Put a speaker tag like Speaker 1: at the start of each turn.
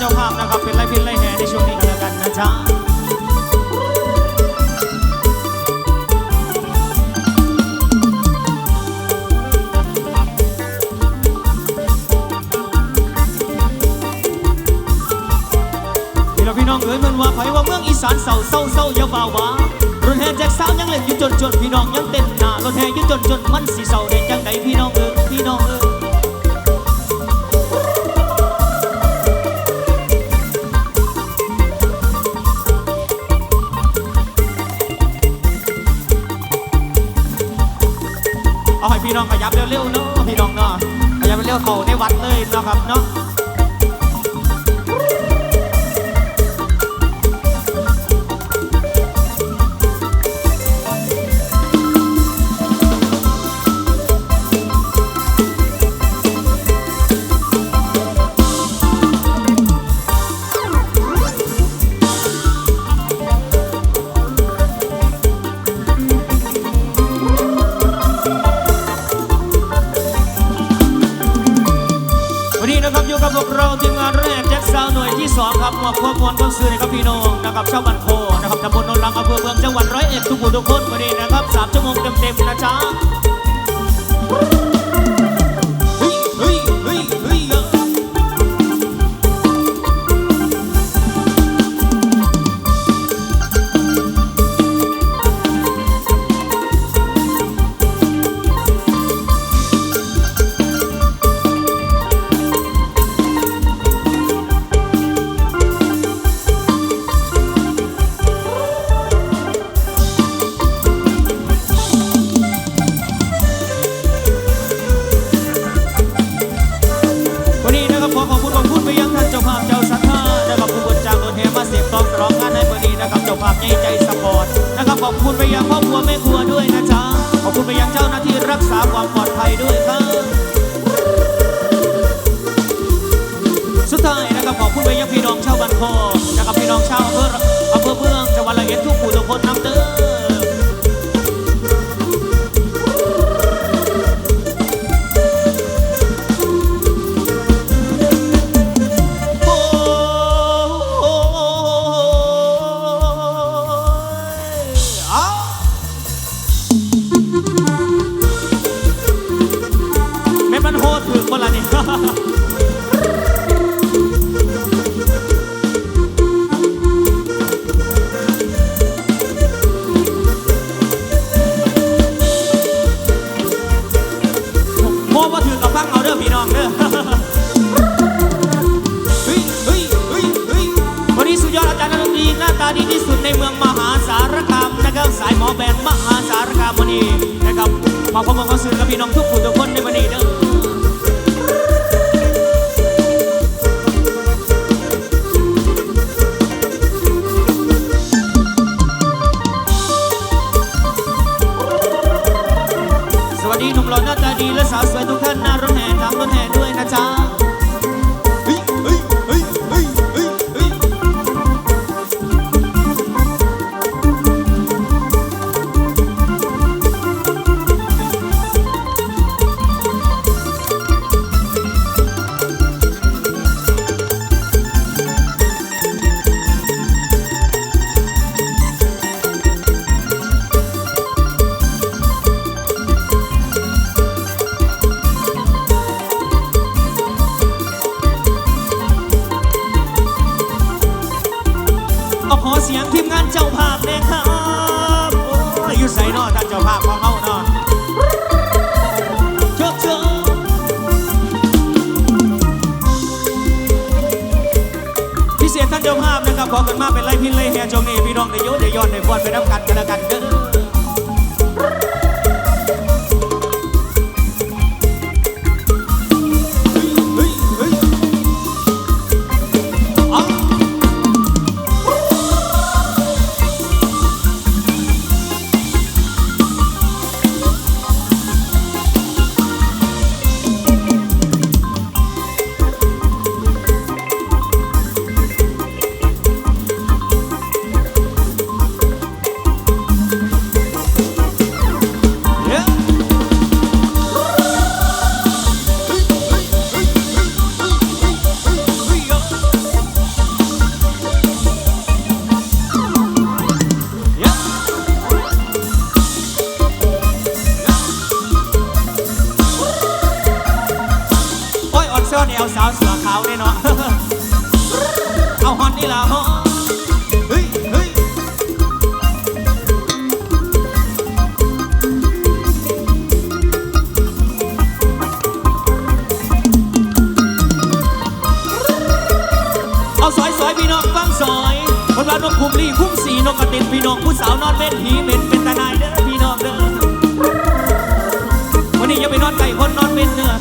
Speaker 1: เจ้าภาพนะครับ เป็นไรพินไรแห่ในช่วงนี้กันแล้วกันนะจ๊ะพี่น้องพี่น้องเอ๋ยมันว่าไผว่าเมืองอีสานเศร้าเศร้าเศร้าอย่าบ่าวหวารถแห่แจ็คสาวยังเล่นอยู่จนจนพี่น้องยังเต้นหน้ารถแห่อยู่จนจนมันสิเศร้าได้จังใดพี่น้องเอ๋ยพี่น้องเอ๋ย ขยับเร็วๆเข้าในวัดเลยเนาะครับเนาะ ที่สองครับมอบความมวลความสื่อให้กับพี่น้องนะครับชาวบ้านโพนะครับตำบลนนนลังอำเภอเมืองจังหวัดร้อยเอ็ดทุกหมู่ทุกคนวันนี้นะครับสามชั่วโมงเต็มๆนะจ๊ะ ขอบคุณไปยังพ่อครัวแม่ครัวด้วยนะจ๊ะ ขอบคุณไปยังเจ้าหน้าที่รักษาความปลอดภัยด้วยครับสุดท้ายนะครับขอบคุณไปยังพี่น้องชาวบ้านโคนะครับพี่น้องชาวอำเภออำเภอเมืองจังหวัดละเอียดทุกผู้ทุกคนนำเด้อ หาสารคามวันนี้นะครับขอบคุณขอบคุณกับพี่น้องทุกคนทุกคนในวันนี้เด้อสวัสดีหนุ่มหล่อหน้าตาดีและสาวสวยทุกท่านหน้ารถแห่ทางรถแห่ด้วยนะจ๊ะ เสียงทีมงานเจ้าภาพเลยครับโอ้ยอยู่ใส่นอท่านเจ้าภาพของเขาเนาะเชิญเชิญพิเศษท่านเจ้าภาพนะครับขอกันมาเป็นไรพินไรแฮจงนี้พี่น้องในยศในยอนได้ฟอดไปน้ำกันกันแล้วกันเด้อ เอาซอยซอยพี่น้องฟังซอยคนว่านกคุมลี่คุ้มสีนกกระตินพี่น้องผู้สาวนอนเป็นผีเป็นเป็นตาหนายเด้อพี่น้องเด้อวันนี้อย่าไปนอนไก่คนนอนเป็นเนื้อ